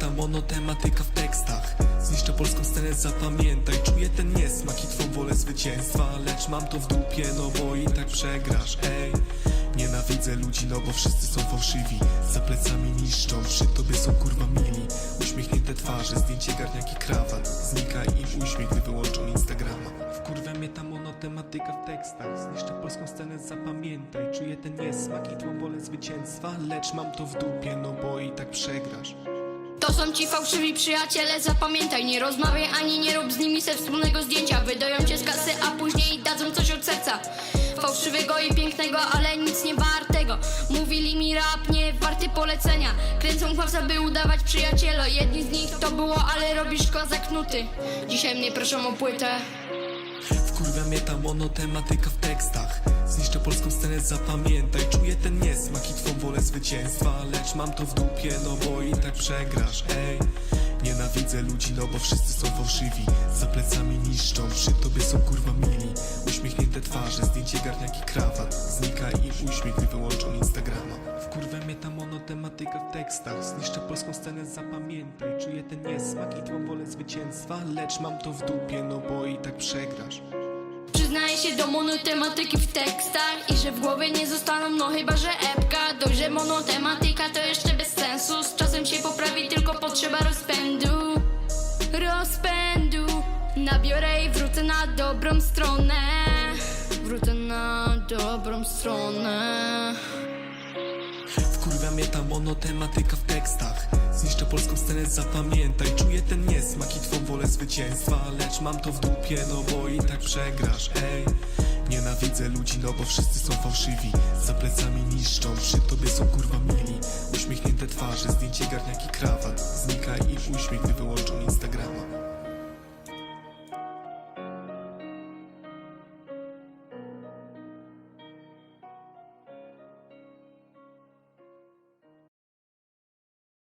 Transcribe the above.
ta monotematyka w tekstach. Zniszczę polską scenę, zapamiętaj. Czuję ten niesmak i twą wolę zwycięstwa. Lecz mam to w dupie, no bo i tak przegrasz, ej. Nienawidzę ludzi, no bo wszyscy są fałszywi. Za plecami niszczą, przy tobie są kurwa mili. Uśmiechnięte twarze, zdjęcie garniak i krawat. Znika im uśmiech, gdy wyłączą Instagrama. Wkurwia mnie ta monotematyka w tekstach. Zniszczę polską scenę, zapamiętaj. Czuję ten niesmak i twą wolę zwycięstwa. Lecz mam to w dupie, no bo i tak przegrasz To są ci fałszywi przyjaciele, zapamiętaj Nie rozmawiaj ani nie rób z nimi se wspólnego zdjęcia. Wydają cię z kasy, a później dadzą coś od serca. Fałszywego i pięknego, ale nic nie wartego. Mówili mi rap nie warty polecenia. Kręcą kłamstwa, by udawać przyjaciela. Jedni z nich to było, ale robisz kozak nuty. Dzisiaj mnie proszą o płytę Wkurwia mnie ta monotematyka w tekstach. Zniszczę polską scenę, zapamiętaj. Czuję ten niesmak i twą wolę zwycięstwa. Lecz mam to w dupie, no bo i tak przegrasz, ej. Nienawidzę ludzi, no bo wszyscy są fałszywi. Za plecami niszczą, przy tobie są kurwa mili w tekstach. Zniszczę polską scenę, zapamiętaj. Czuję ten niesmak i twą wolę zwycięstwa Lecz mam to w dupie, no bo i tak przegrasz. Przyznaję się do monotematyki w tekstach I że w głowie nie zostaną, no chyba że epka. Dość, monotematyka to jeszcze bez sensu. Z czasem się poprawi, tylko potrzeba rozpędu. Rozpędu. Nabiorę i wrócę na dobrą stronę. Wrócę na dobrą stronę Wkurwia mnie ta monotematyka w tekstach. Zniszczę polską scenę, zapamiętaj. Czuję ten niesmak i twą wolę zwycięstwa. Lecz mam to w dupie, no bo i tak przegrasz, ej. Nienawidzę ludzi, no bo wszyscy są fałszywi. Za plecami niszczą, przy tobie są kurwa mili. Uśmiechnięte twarze, zdjęcie garniaki krawat. Znikaj i uśmiech, gdy